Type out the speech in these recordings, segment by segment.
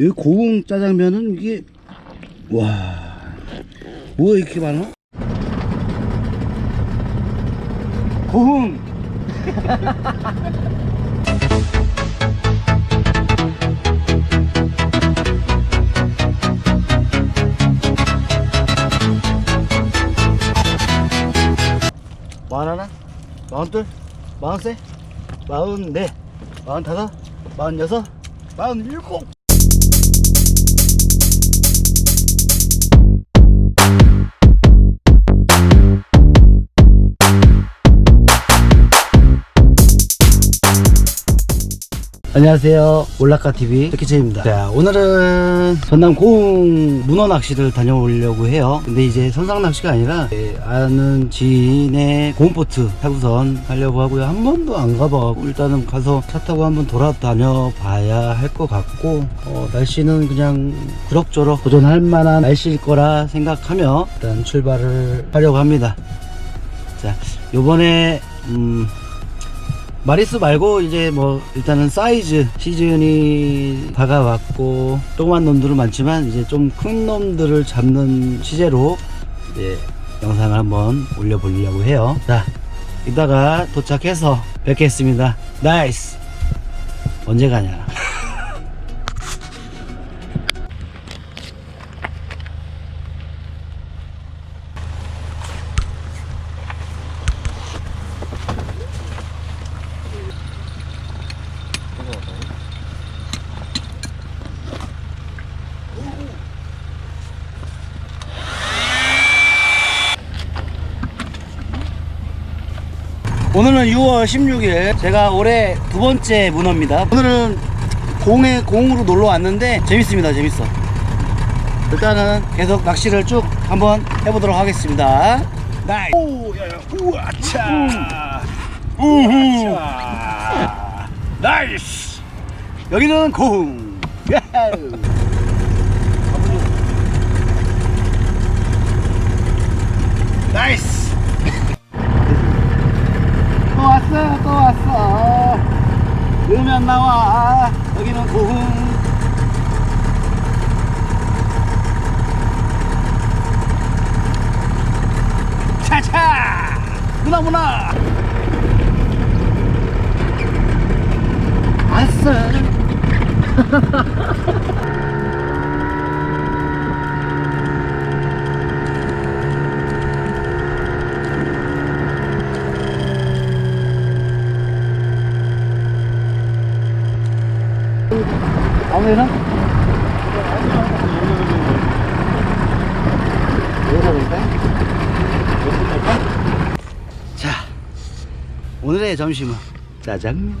이 고흥 짜장면은 이게 와 뭐가 이렇게 많아? 고흥 마흔하나? 마흔둘? 마흔세? 마흔네? 마흔다섯? 마흔여섯? 마흔일곱? 안녕하세요. 올라카TV 백기채입니다. 자 오늘은 전남 고흥 문어 낚시를 다녀오려고 해요. 근데 이제 선상 낚시가 아니라 예, 아는 지인의 고흥보트 타고선 하려고 하고요. 한 번도 안 가봐가고 일단은 가서 차 타고 한번 돌아다녀 봐야 할 것 같고 어, 날씨는 그냥 그럭저럭 도전할 만한 날씨일 거라 생각하며 일단 출발을 하려고 합니다. 자 요번에 음 마리수 말고 이제 뭐 일단은 사이즈 시즌이 다가왔고 조그만 놈들은 많지만 이제 좀 큰 놈들을 잡는 취재로 이제 영상을 한번 올려보려고 해요. 자 이따가 도착해서 뵙겠습니다. 나이스! 언제 가냐 오늘은 6월 16일. 제가 올해 두 번째 문어입니다. 오늘은 공에 공으로 놀러 왔는데 재밌습니다 재밌어. 일단은 계속 낚시를 쭉 한번 해보도록 하겠습니다. 나이. 오 야 야 우와차. 우후. 나이스. 여기는 고흥. 나이스 또 왔어 또 왔어 으면 나와. 여기는 고흥. 차차! 문화 문화 왔어 아무데나? 자, 오늘의 점심은 짜장면.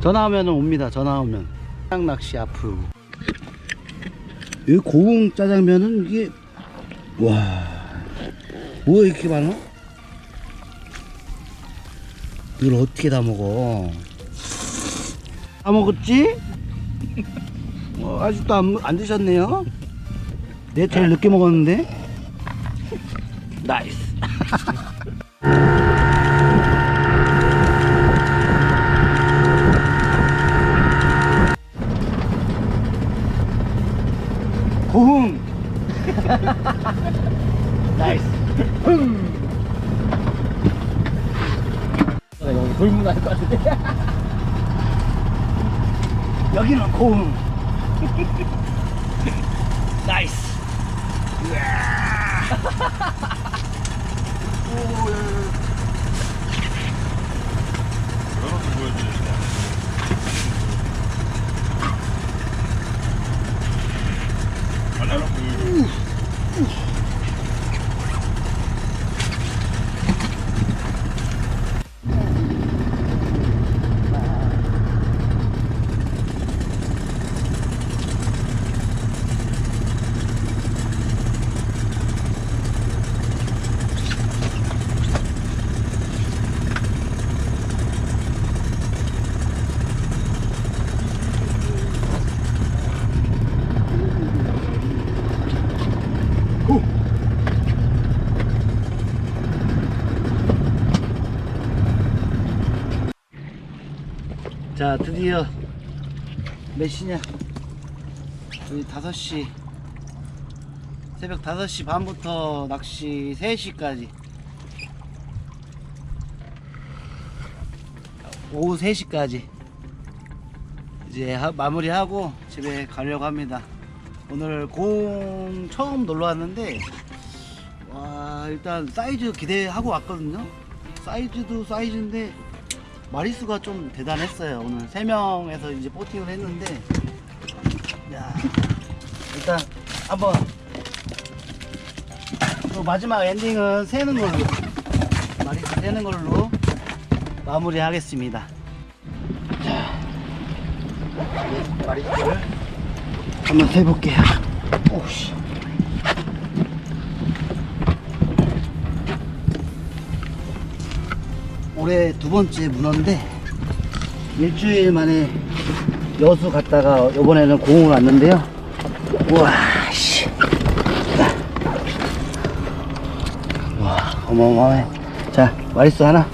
전화 오면 옵니다. 전화 오면. 짜장 낚시 앞으로. 이 고흥 짜장면은 이게 와, 뭐가 이렇게 많아? 이걸 어떻게 다 먹어? 다 먹었지? 어, 아직도 안, 안 드셨네요? 내 제일 늦게 먹었는데? 나이스. 여기는 고흥. 나이스. 그런 거 보여 자, 드디어 몇 시냐? 저희 5시 새벽 5시 반부터 낚시 3시까지. 오후 3시까지 이제 하- 마무리하고 집에 가려고 합니다. 오늘 공 처음 놀러 왔는데 와 일단 사이즈 기대하고 왔거든요. 사이즈도 사이즈인데 마리수가 좀 대단했어요. 오늘 3명에서 이제 포팅을 했는데 야 일단 한번 또 마지막 엔딩은 세는 걸로 마리수 세는 걸로 마무리 하겠습니다. 자 마리수를 한번 세볼게요. 오씨 올해 두 번째 문어인데 일주일 만에 여수 갔다가 이번에는 공을 왔는데요. 우와 씨. 와 어마어마해. 자 마리수 하나.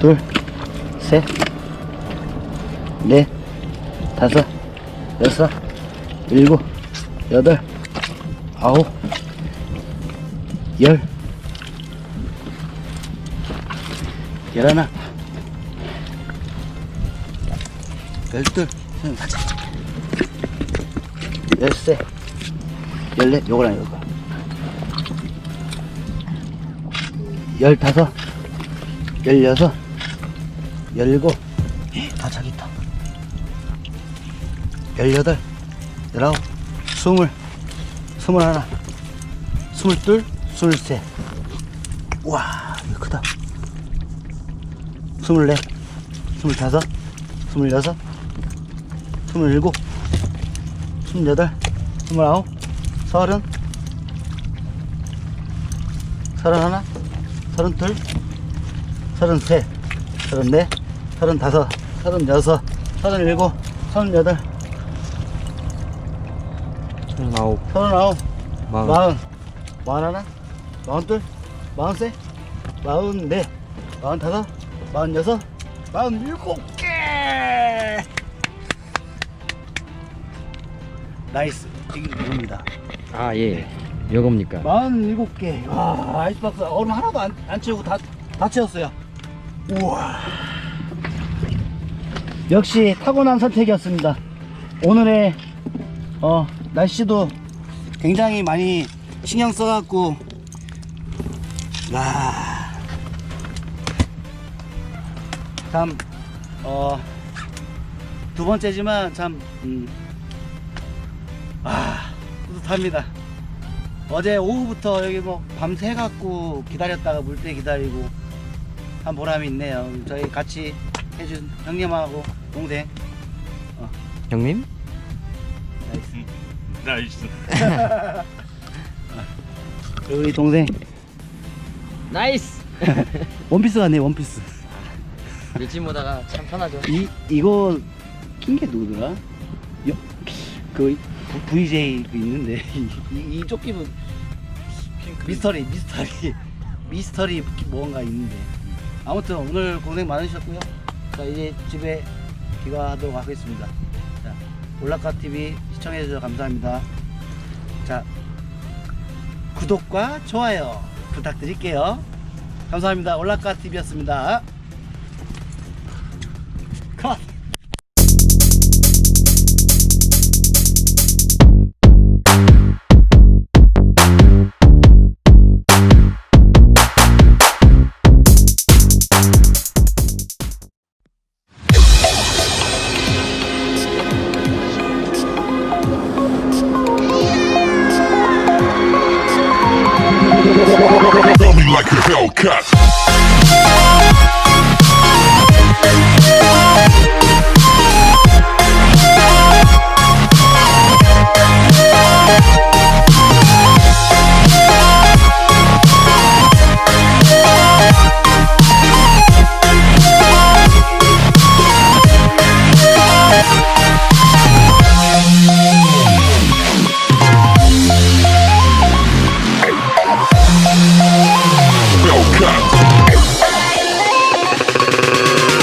둘 셋 넷 다섯 여섯 일곱 여덟 아홉 열 열하나. 열둘. 열세. 열넷 요거랑 요거 열다섯 열여섯 열일곱. 아 저기 있다. 열여덟 열아홉 스물 스물하나 스물둘 스물셋 우와 이거 크다 스물넷, 스물다섯, 스물여섯, 스물일곱, 스물여덟, 스물아홉, 서른, 서른하나, 서른둘, 서른셋, 서른넷, 서른다섯, 서른여섯, 서른일곱, 서른여덟, 서른아홉, 서른아홉, 마흔, 마흔하나, 마흔둘, 마흔셋, 마흔넷, 마흔다섯, 마흔여섯, 마흔일곱 개. 나이스. 이게 이겁니다. 아 예, 이겁니까? 마흔일곱 개. 와, 아이스박스 얼음 하나도 안, 안 채우고 다, 다 채웠어요. 우와. 역시 타고난 선택이었습니다. 오늘의 어, 날씨도 굉장히 많이 신경 써갖고, 와. 참, 어, 두 번째지만 참, 음, 아, 뿌듯합니다. 어제 오후부터 여기 뭐 밤새 갖고 기다렸다가 물 때 기다리고 한 보람이 있네요. 저희 같이 해준 형님하고 동생. 형님? 나이스. 나이스. 우리 동생 나이스! 원피스 같네 원피스. 일찍 오다가 참 편하죠. 이 이거 낀 게 누구더라? 여, 그 VJ 그 있는데 이, 이, 이 조끼는 미스터리 미스터리 미스터리 뭔가 있는데 아무튼 오늘 고생 많으셨고요. 자 이제 집에 귀가하도록 하겠습니다. 자 올라카 TV 시청해 주셔서 감사합니다. 자 구독과 좋아요 부탁드릴게요. 감사합니다. 올라카 TV였습니다. 컷. like a Hellcat.